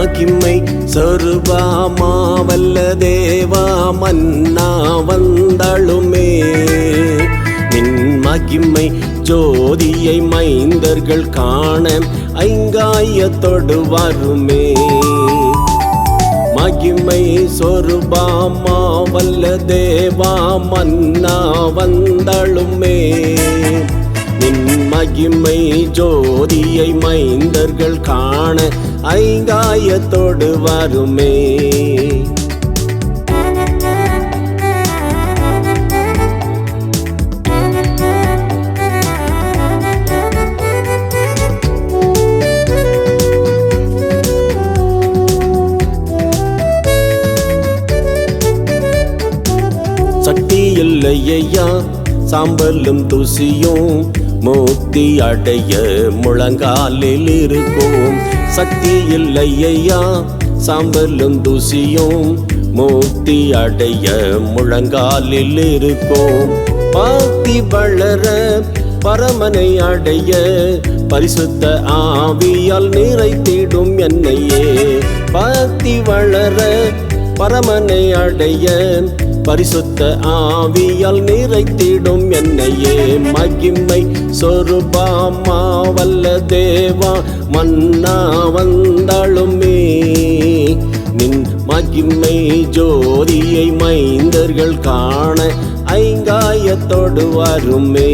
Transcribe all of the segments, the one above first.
மகிமை சொருபாமா வல்ல தேவா மன்னா வந்தாளுமே நின் ஜோதியை மைந்தர்கள் காண ஐங்காயத்தொடு வருமே. மகிமை சொருபாமா வல்ல தேவா மன்னா வந்தாளுமே நின் மகிமை ஜோதியை மைந்தர்கள் காண ஐங்காயத்தோடு வருமே. சக்தி இல்லையா சாம்பலும் தூசியும் மூர்த்தி அடைய முழங்காலில் இருக்கும். சக்தி இல்லையா சாம்பலும் தூசியும் மூர்த்தி அடைய முழங்காலில் இருக்கும். பாத்தி வளர பரமனை அடைய பரிசுத்த ஆவியால் நிறைத்திடும் என்னையே. பாத்தி வளர பரமனை அடைய பரிசுத்த ஆவியால் நிறைத்திடும் என்னையே. மகிமை சொருபாமா வல்ல தேவா மன்னா வந்தாளுமே நின் மகிமை ஜோதியை மைந்தர்கள் காண ஐங்காயத்தோடு வருமே.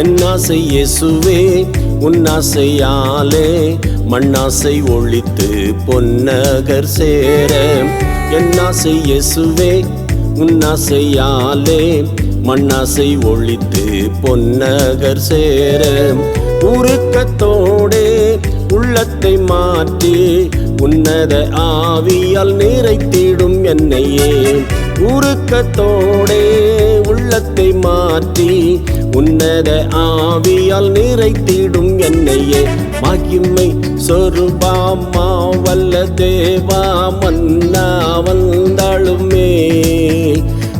என்னாசை இயேசுவே உன்னாசையாலே மண்ணாசை ஒழித்து பொன்னகர் சேர. என்னாசை இயேசுவே உன்னாசையாலே மண்ணாசை ஒழித்து பொன்னகர் சேர. உருக்கத்தோடே உள்ளத்தை மாற்றி உன்னத ஆவியால் நிறைத்திடும் என்னையே. உருக்கத்தோடே உள்ளத்தை மாற்றி உன்னத ஆவியால் நிறைத்திடும் என்னையே. மகிமை சொருபாமா வல்ல தேவா மன்னா வந்தாளுமே.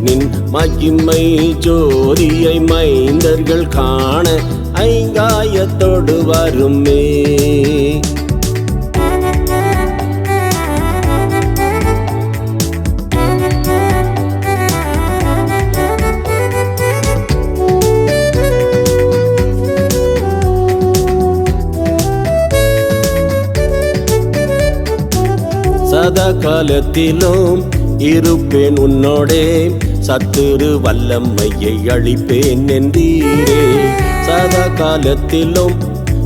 நின் மகிமை ஜோதியை மைந்தர்கள் காண ஐங்காயத்தோடு வருமே. சதா காலத்திலும் இருப்பேன் உன்னோடே. சத்துரு வல்லம்மையை அழிப்பேன் என்றீரே. சதா காலத்திலும்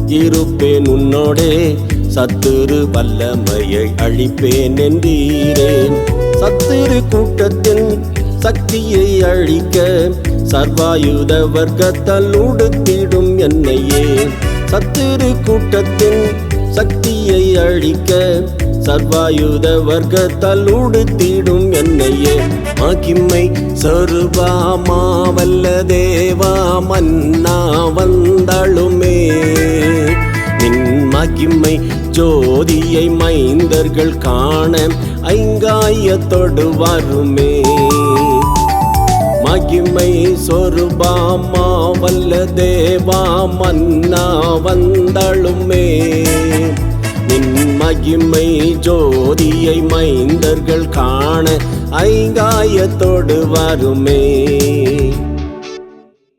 இருப்பேன் உன்னோடே. சத்துரு வல்லமையை அழிப்பேன் என்றீரேன் சத்துரு கூட்டத்தின் சக்தியை அழிக்க சர்வாயுத வர்க்கத்தால் உடுத்திடும் என்னையே. சத்துரு கூட்டத்தின் சக்தியை அழிக்க சர்வாயுத வர்க்கத்தால் உடுத்திடும் என்னையே. மகிமை சொருபாமா வல்ல தேவா மன்னா வந்தாளுமே நின் ஜோதியை மைந்தர்கள் காண ஐங்காயத்தொடு வருமே. மகிமை சொருபாமா வல்ல தேவா மன்னா வந்தாளுமே நின் மகிமை ஜோதியை மைந்தர்கள் காண ஐங்காயத்தோடு வருமே.